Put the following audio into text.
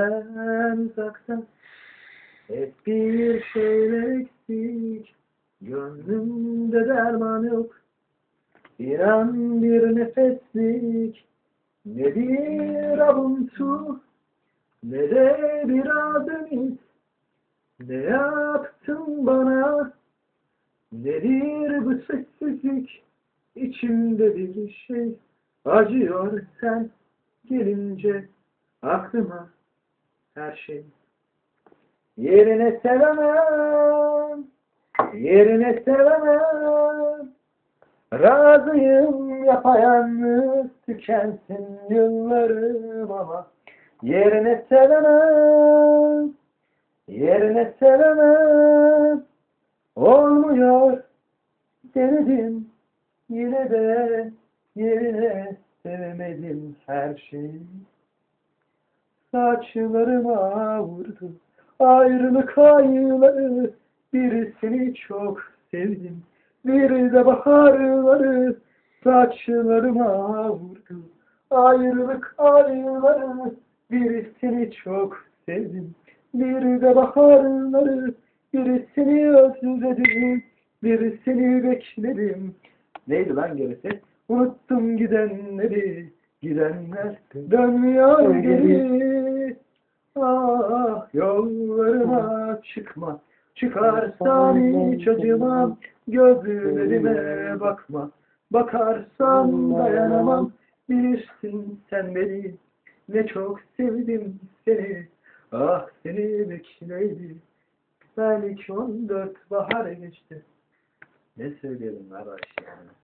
sen uzaktan Hep bir şeyler eksik. Gönlümde derman yok İnan bir nefeslik. Ne bir avuntu Ne de biraz ümit Ne yaptın bana? Nedir bu sessizlik? İçimde bir şey acıyor. Sen gelince aklıma her şey. Yerine sevemem, yerine sevemem. Razıyım yapayalnız tükensin yıllarım ama yerine sevemem, yerine sevemem. Olmuyor denedim yine de yerine sevemedim her şeyi. Saçlarıma vurdu ayrılık ayları birisini çok sevdim. Bir de baharları saçlarıma vurdu ayrılık ayları birisini çok sevdim. Bir de baharları birisini özledim. Birisini bekledim. Neydi lan gerisi? Unuttum gidenleri, gidenler dönmüyor geri. Yollarıma çıkma, çıkarsan hiç acımam, gözlerime bakma. Bakarsan dayanamam, bilirsin sen beni, ne çok sevdim seni. Ah seni bekleydi, belki on dört bahar geçti. Ne söyleyelim arkadaş yani.